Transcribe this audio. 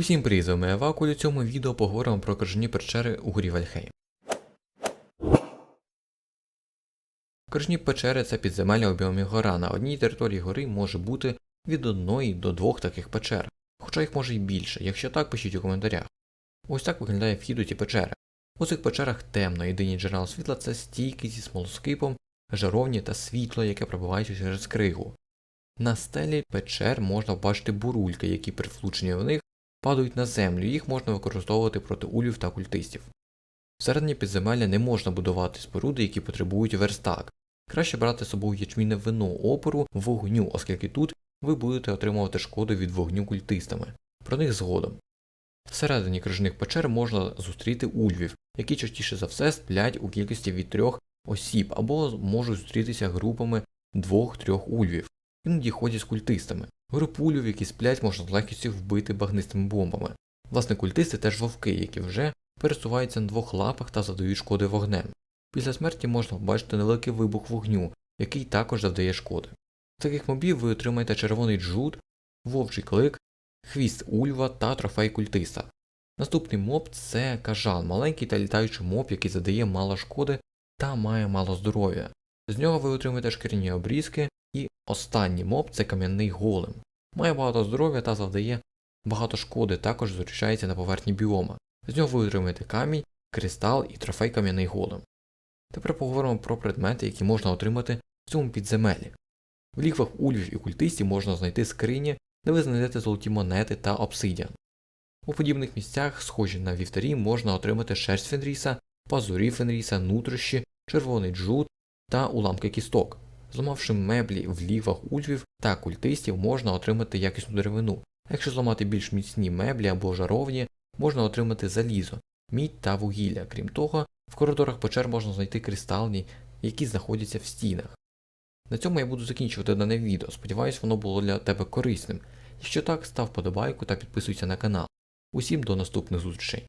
Усім привіт, з вами Евакуль. У цьому відео поговоримо про крижані печери у горі Вальхейм. Крижні печери це підземелля у біомі гора. На одній території гори може бути від одної до двох таких печер, хоча їх може й більше. Якщо так, пишіть у коментарях. Ось так виглядає вхід у ці печери. У цих печерах темно, єдині джерела світла це стійки зі смолоскипом, жаровні та світло, яке пробивають через кригу. На стелі печер можна бачити бурульки, які при влученні в них падають на землю, їх можна використовувати проти ульвів та культистів. Всередині підземелля не можна будувати споруди, які потребують верстак. Краще брати з собою ячмінне вино опору вогню, оскільки тут ви будете отримувати шкоду від вогню культистами. Про них згодом. Всередині крижаних печер можна зустріти ульвів, які частіше за все сплять у кількості від трьох осіб або можуть зустрітися групами двох-трьох ульвів, іноді ходять з культистами. Групу ульвів, які сплять, можна з легкістю вбити багнистими бомбами. Власне, культисти теж вовки, які вже пересуваються на двох лапах та задають шкоди вогнем. Після смерті можна побачити невеликий вибух вогню, який також завдає шкоди. З таких мобів ви отримаєте червоний джут, вовчий клик, хвіст ульва та трофей культиста. Наступний моб це кажан, маленький та літаючий моб, який задає мало шкоди та має мало здоров'я. З нього ви отримаєте шкіряні обрізки, і останній моб це кам'яний голем. Має багато здоров'я та завдає багато шкоди, також зустрічається на поверхні біома. З нього ви отримаєте камінь, кристал і трофей кам'яний голем. Тепер поговоримо про предмети, які можна отримати в цьому підземеллі. В лігвах ульвів і культистів можна знайти скрині, де ви знайдете золоті монети та обсидіан. У подібних місцях, схожі на вівтарі, можна отримати шерсть Фенріса, пазурі Фенріса, нутрощі, червоний джут та уламки кісток. Зламавши меблі в лівах ульвів та культистів, можна отримати якісну деревину. Якщо зламати більш міцні меблі або жаровні, можна отримати залізо, мідь та вугілля. Крім того, в коридорах печер можна знайти кристалні, які знаходяться в стінах. На цьому я буду закінчувати дане відео. Сподіваюсь, воно було для тебе корисним. Якщо так, став подобайку та підписуйся на канал. Усім до наступних зустрічей.